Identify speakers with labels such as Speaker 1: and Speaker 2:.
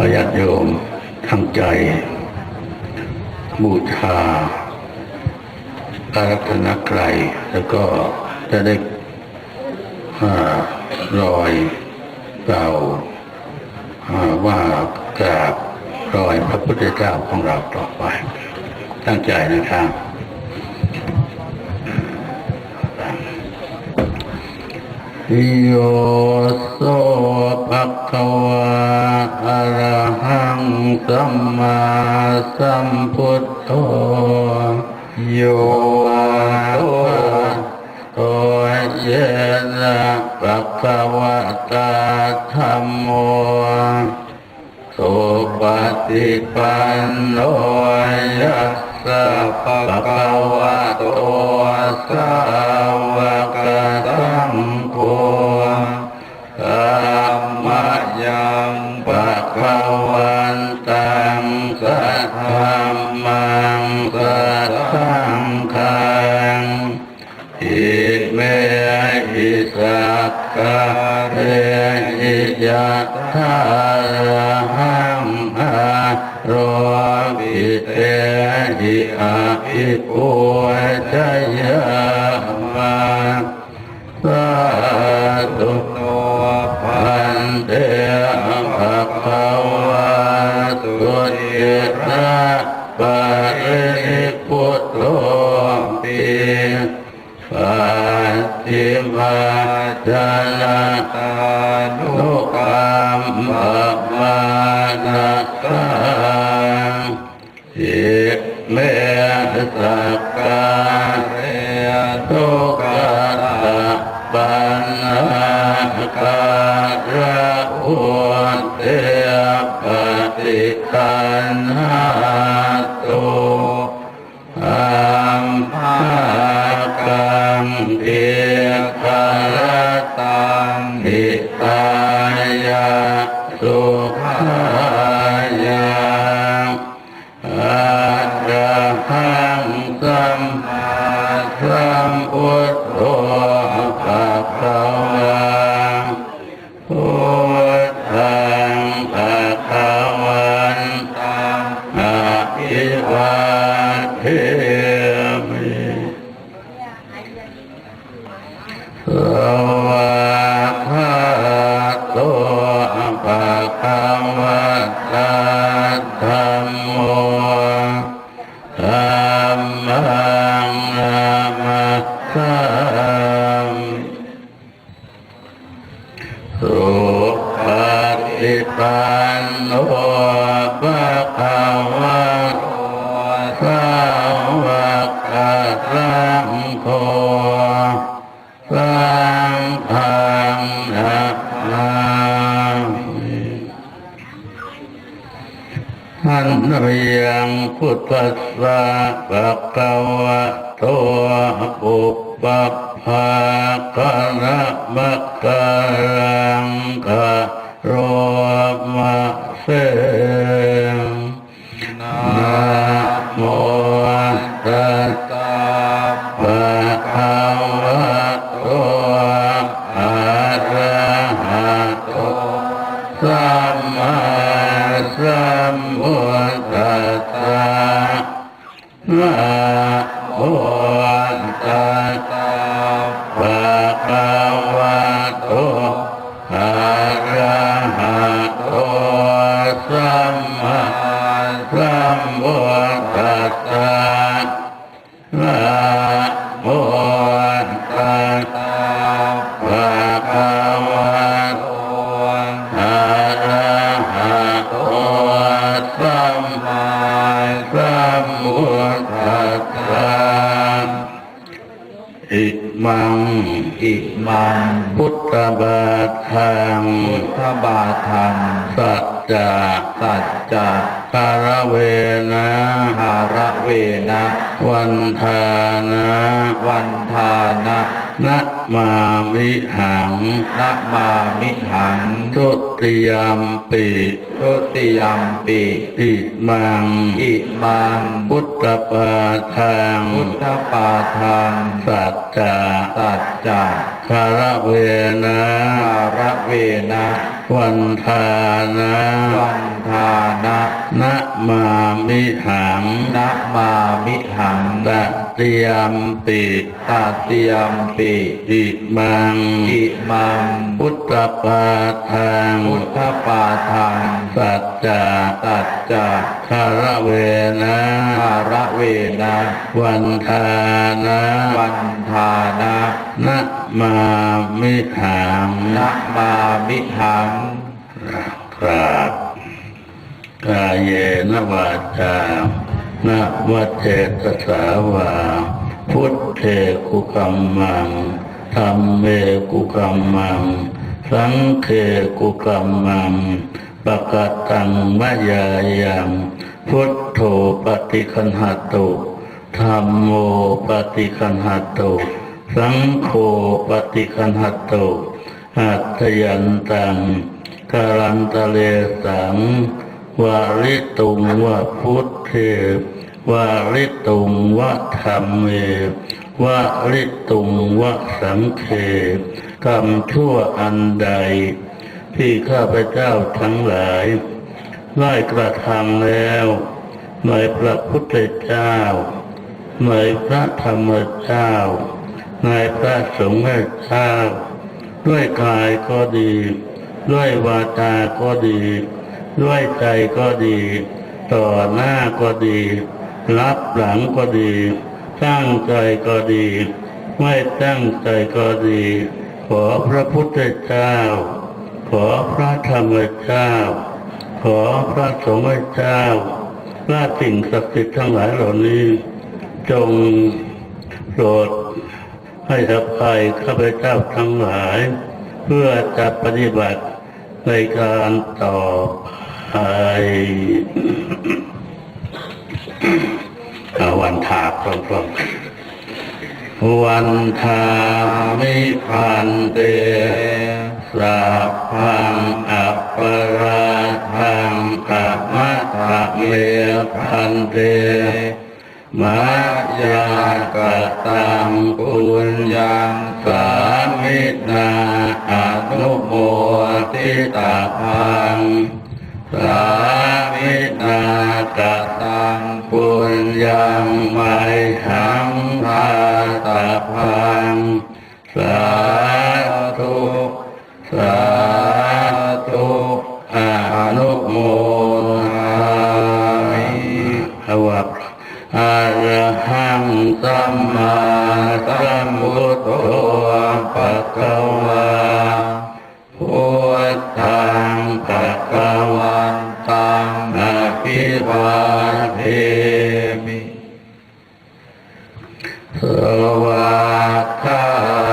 Speaker 1: ถ้าญาติโยมทั้งใจ บูชาอารัธนกรัยแล้วก็จะได้อ่ารอยเก่าอ่าว่ากราบรอยพระพุทธเจ้าของเราต่อไป ตั้งใจนะครับ โยโสภะคะวะอะระหังสัมมาสัมพุทโธโยโตโตเยนะภะคะวะตาธัมโมสุปฏิปันโนยัสสะภะคะวะโตสาวกสั งสัทธัมมังสัทธังคังอิเมหิสักกะเรหิยัตถาหังอาโรวิเตหิอาภิปุจยา ปะริพุทโธปิปัจจิมาจานาตานุกรรมมานัตังอิเมสักการะโต มมาสัมพุทามสุปฏิปันโนภะคะวะสาวกสังโฆ นยังพุทธัสสะภะคะวะโตปุปปะภะคะมะกะรังกะโรมะเสนะโมตัสสะภะคะวะโต วะโตอะระหะโตสัม มัง พุทธบาทัง
Speaker 2: พุทธบาทัง
Speaker 1: สัจจะ
Speaker 2: สัจจะ
Speaker 1: คารเวนะ
Speaker 2: ภาระเวนะ
Speaker 1: วันทานะ
Speaker 2: วันทานะ
Speaker 1: นะมามิหัง
Speaker 2: นะมามิหัง
Speaker 1: ทุติยมปิ
Speaker 2: ทุติยมปิ
Speaker 1: อิมัง
Speaker 2: อิมัง
Speaker 1: พุทธปาทัง
Speaker 2: พุทธปาทัง
Speaker 1: สัจจะ
Speaker 2: สัจจะ
Speaker 1: คารเวนะ
Speaker 2: ภาระเวนะ
Speaker 1: วันทานะ
Speaker 2: วันทา
Speaker 1: มามิหัง
Speaker 2: นะมามิหัง
Speaker 1: ตะเตรียมปิ
Speaker 2: ตาเตียมปิ
Speaker 1: อิมัง
Speaker 2: อิมัง
Speaker 1: พุทธปาทาง
Speaker 2: พุทธปาทัง
Speaker 1: สัจจะ
Speaker 2: ตัจจะ
Speaker 1: คารเวนะ
Speaker 2: ภาระเวนะ
Speaker 1: วันทานะ
Speaker 2: วันทานะ
Speaker 1: นะ มามิหัง
Speaker 2: นะมามิหัง
Speaker 1: กราบกายเยนวาจานะวัจเจตสาวา พุทเทกุกัมมังธรรมเมกุกัมมัง สังเคกุกัมมังปะกตังมะยายังพุทโธปฏิคันหตุธรรมโมปฏิคันหตุ สังโฆปฏิคันหตุหัตถยันตังการันตะเลสังวาริตุงวะพุทเทวาริตุงวะธรรมเมวาริตุงวะสังเคกรรมชั่วอันใด ที่ข้าพเจ้าทั้งหลายได้กระทำแล้วในพระพุทธเจ้าในพระธรรมเจ้า ในพระสงฆ์เจ้าด้วยกายก็ดี ด้วยวาจาก็ดี ด้วยใจก็ดี ต่อหน้าก็ดี รับหลังก็ดีตั้งใจก็ดี ไม่ตั้งใจก็ดี ขอพระพุทธเจ้า ขอพระธรรมเจ้า ขอพระสงฆ์เจ้าพระสิ่งศักดิ์สิทธิ์ทั้งหลายเหล่านี้ จงโปรด ให้อภัยข้าพเจ้าทั้งหลาย เพื่อจะปฏิบัติในการต่อไปวันทาพร้อมๆวันทามิพันเตสัพพังอัปปราทังกัมมะทะเมพันเตมา ยากตังปุญญังสามินาอนุโมทิตาพังสามินากตังปุญญังไมหัง หังสัมมาสัมพุทโธปะกวาพุทธังปะกวันตังนะภิวาเทมิสวากขาโตปะคา